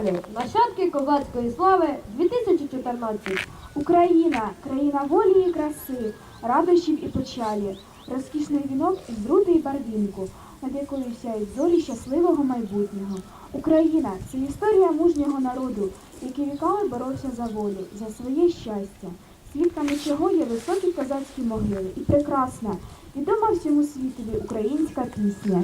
фестивалю Нащадки козацької слави 2014. Україна, країна волі і краси, радощів і печалі, розкішний вінок із рути і барвінку, над якою сяють зорі щасливого майбутнього. Україна це історія мужнього народу, який віками боровся за волю, за своє щастя. Свідками чого є високі козацькі могили і прекрасна, відома всьому світові українська пісня.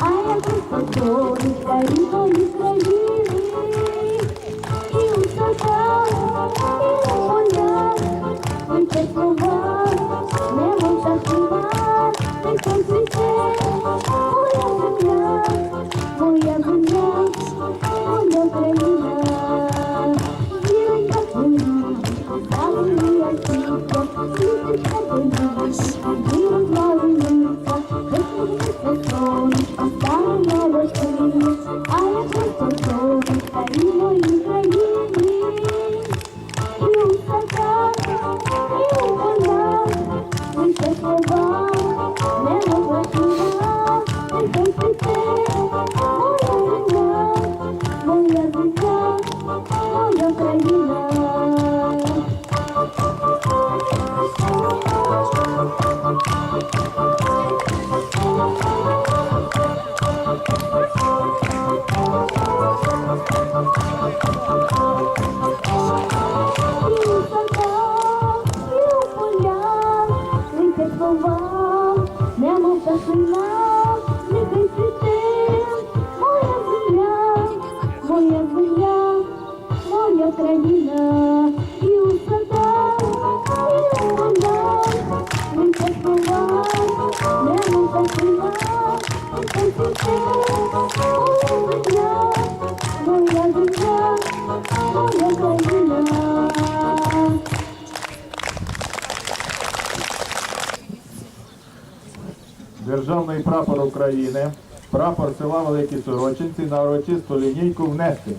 А я просто донечка рідної слова, небо захива, на урочисту лінійку внести.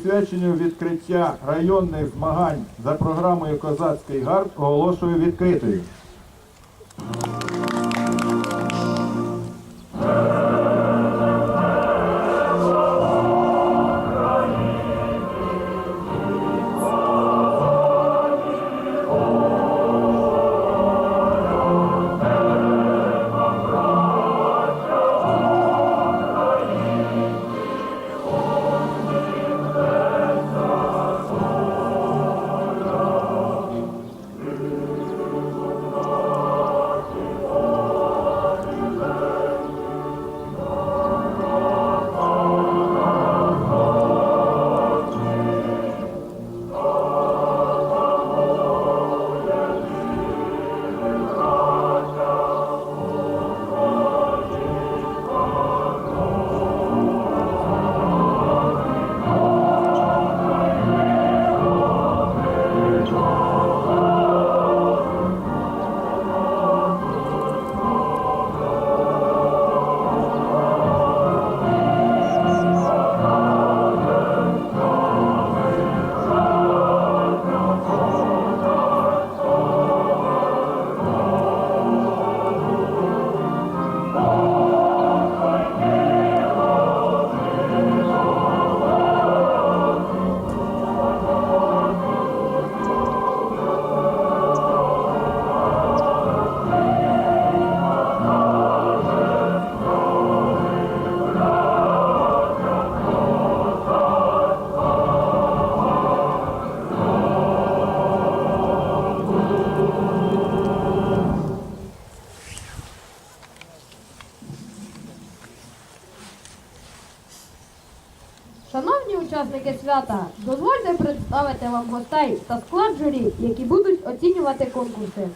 Присвяченню відкриття районних змагань за програмою Козацький гард оголошую відкритою. Учасники свята, дозвольте представити вам гостей та склад журі, які будуть оцінювати конкурси.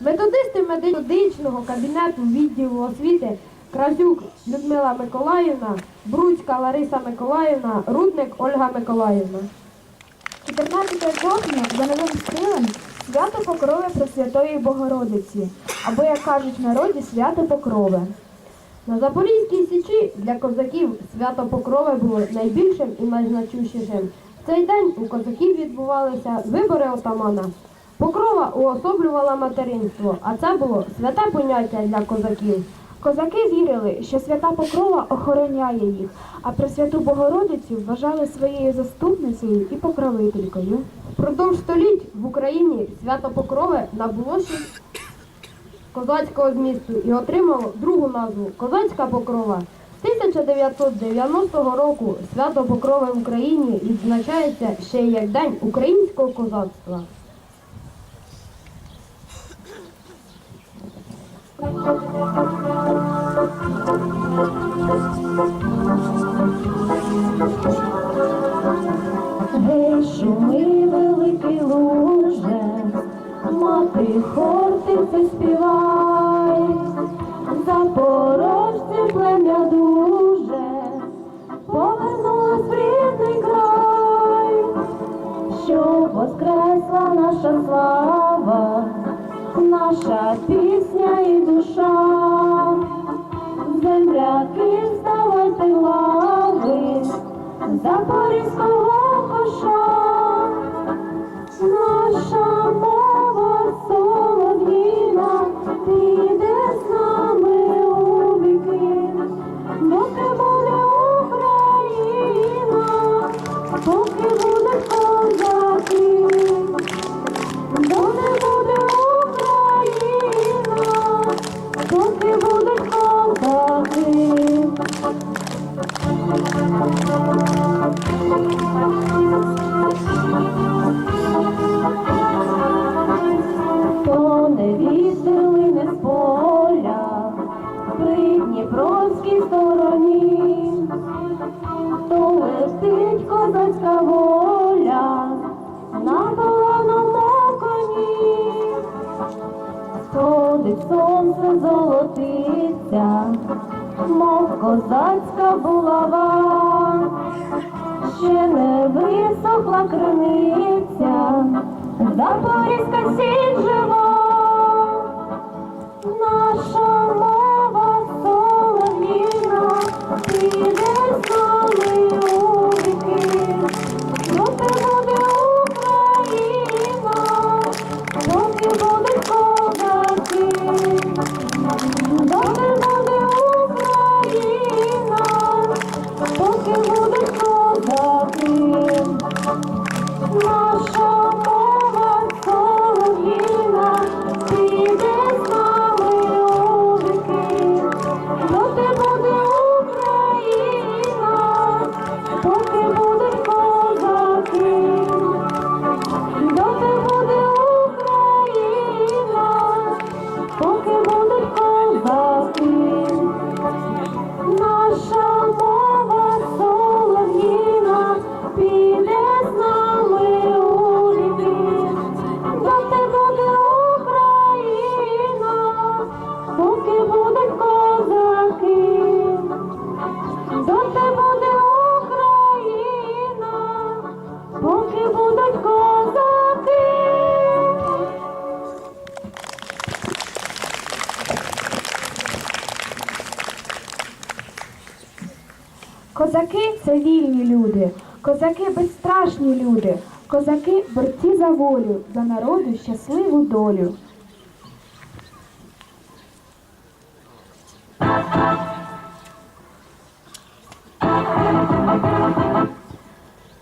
Методисти медичного кабінету відділу освіти Красюк Людмила Миколаївна, Бруцька Лариса Миколаївна, Рудник Ольга Миколаївна. 14 жовтня за новим стилем свято Покрови Пресвятої Богородиці, або, як кажуть народі, свято Покрови. На Запорізькій січі для козаків свято Покрови було найбільшим і найзначущішим. В цей день у козаків відбувалися вибори отамана. Покрова уособлювала материнство, а це було святе поняття для козаків. Козаки вірили, що свята Покрова охороняє їх, а Пресвяту Богородицю вважали своєю заступницею і покровителькою. Впродовж століть в Україні свято Покрови набуло ще козацького змісту і отримало другу назву Козацька Покрова. З 1990 року свято Покрови в Україні відзначається ще як День українського козацтва. Гей, шуми великий луже, мати хортиці співай, запорожці плем'я дуже, повернулась в рідний край, що воскресла наша слава, наша пісня і душа, земляки вставайте лави, Запорізького коша, наша козацька булава ще не висохла криниця, Козаки це вільні люди, козаки безстрашні люди, козаки борці за волю, за народу щасливу долю.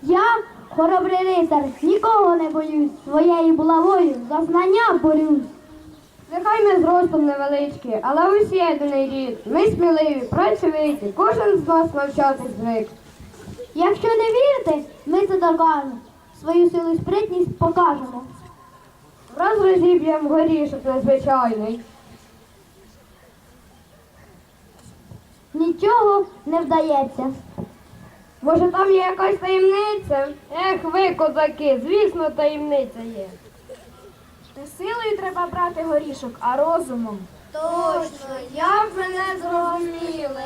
Я хоробрий рицар, нікого не боюсь, своєю булавою за знання борюсь. Нехай ми зростом невеличкі, але усі єдиний рід. Ми сміливі, працьовиті, кожен з нас навчатись звик. Якщо не вірите, ми це докажемо. Свою силу і спритність покажемо. Раз розіб'єм горішок незвичайний. Нічого не вдається. Може там є якась таємниця? Ех ви, козаки, звісно, таємниця є. Не силою треба брати горішок, а розумом. Точно, як мене зрозуміли.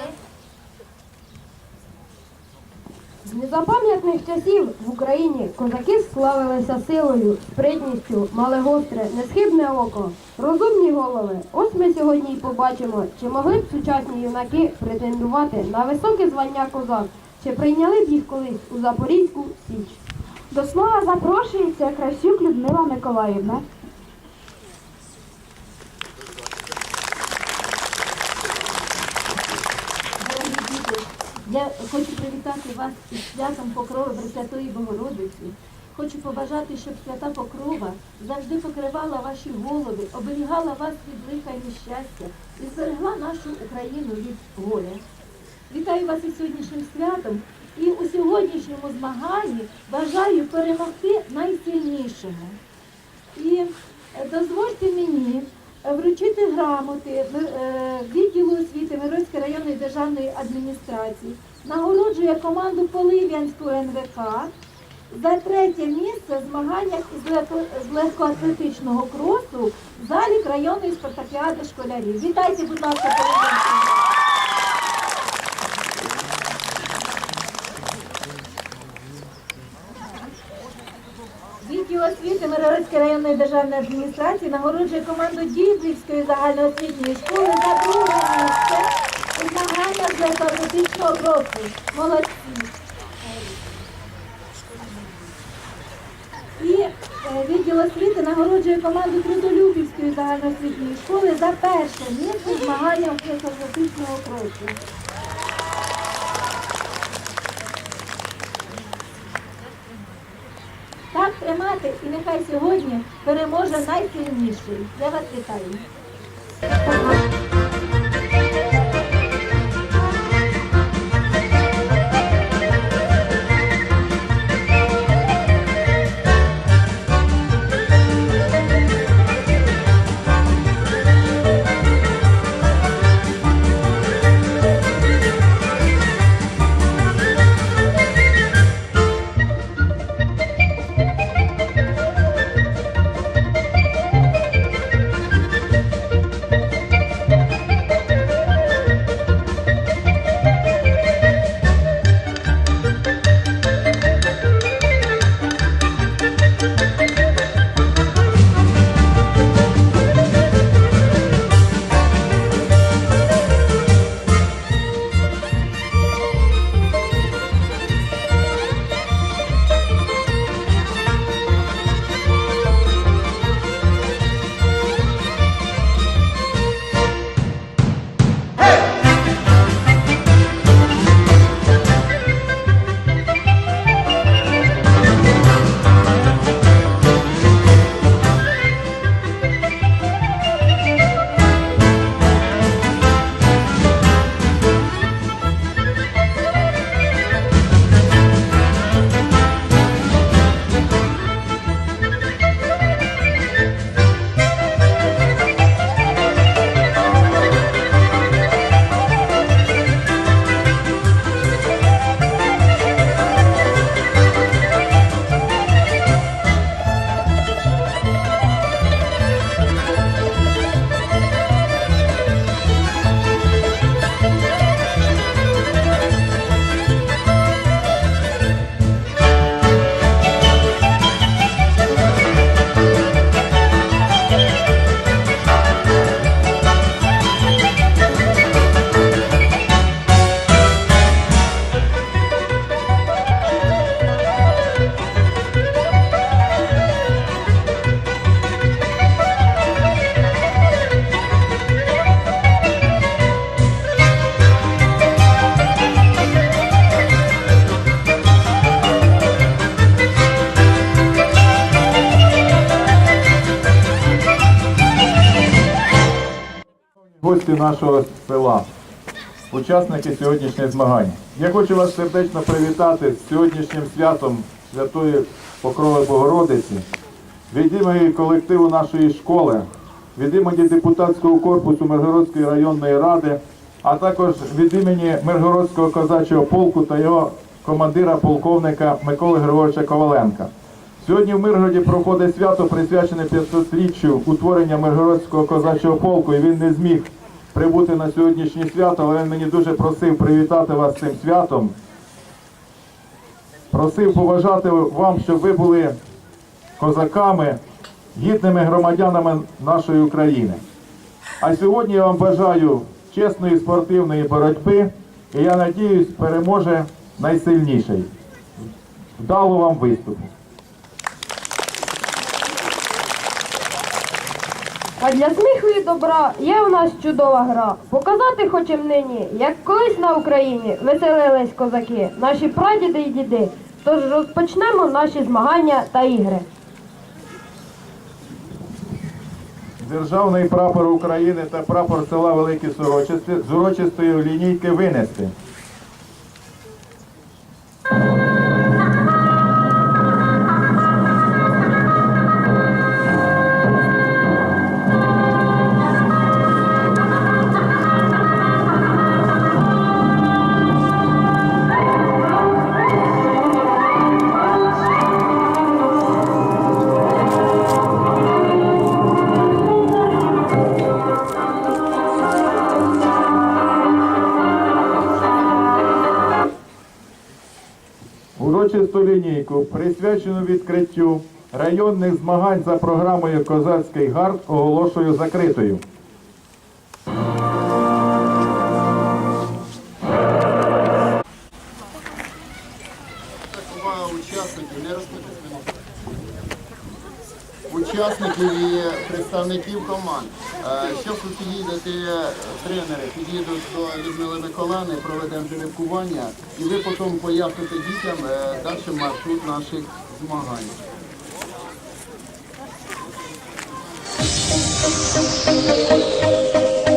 З незапам'ятних часів в Україні козаки славилися силою, спритністю, мали гостре, несхибне око, розумні голови. Ось ми сьогодні й побачимо, чи могли б сучасні юнаки претендувати на високе звання козак, чи прийняли б їх колись у Запорізьку Січ. До слова запрошується Красюк Людмила Миколаївна. Я хочу привітати вас із святом Покрови Пресвятої Богородиці. Хочу побажати, щоб свята Покрова завжди покривала ваші голови, оберігала вас від лиха і нещастя і зберегла нашу Україну від горя. Вітаю вас із сьогоднішнім святом і у сьогоднішньому змаганні бажаю перемогти найсильнішому. І дозвольте мені вручити грамоти е, відділу освіти Мирської районної державної адміністрації. Нагороджує команду Полив'янського НВК за третє місце в змаганнях з легко- легкоатлетичного кросу в залі районної спартакіади школярів. Вітайте, будь ласка, Полив'янського. Відділ освіти Миргородської районної державної адміністрації нагороджує команду Діблівської загальноосвітньої школи за друге місце у змаганнях з легкоатлетичного кросу. Молодці. І е, відділ освіти нагороджує команду Трудолюбівської загальноосвітньої школи за перше місце у змаганнях з легкоатлетичного кросу. Так тримати, і нехай сьогодні переможе найсильніший. Я вас вітаю. Учасники сьогоднішніх змагань. Я хочу вас сердечно привітати з сьогоднішнім святом Святої Покрови Богородиці, від імені колективу нашої школи, від імені депутатського корпусу Миргородської районної ради, а також від імені Миргородського козачого полку та його командира полковника Миколи Григоровича Коваленка. Сьогодні в Миргороді проходить свято, присвячене 500-річчю утворення Миргородського козачого полку, і він не зміг прибути на сьогоднішнє свято, але він мені дуже просив привітати вас з цим святом. Просив побажати вам, щоб ви були козаками, гідними громадянами нашої України. А сьогодні я вам бажаю чесної спортивної боротьби, і я надіюсь, переможе найсильніший. Вдало вам виступу. Для сміху і добра є у нас чудова гра. Показати хочем нині, як колись на Україні веселились козаки, наші прадіди і діди. Тож розпочнемо наші змагання та ігри. Державний прапор України та прапор села Великі Сорочисті з урочистої лінійки винести. Урочисту лінійку, присвячену відкриттю районних змагань за програмою Козацький гард, оголошую закритою. Учасників, представників команд. Е, Що підійдете, тренери, підійдуть до Людмили Миколани, проведемо жеребкування, і ви потім поясните дітям е, далі маршрут наших змагань. Thank you.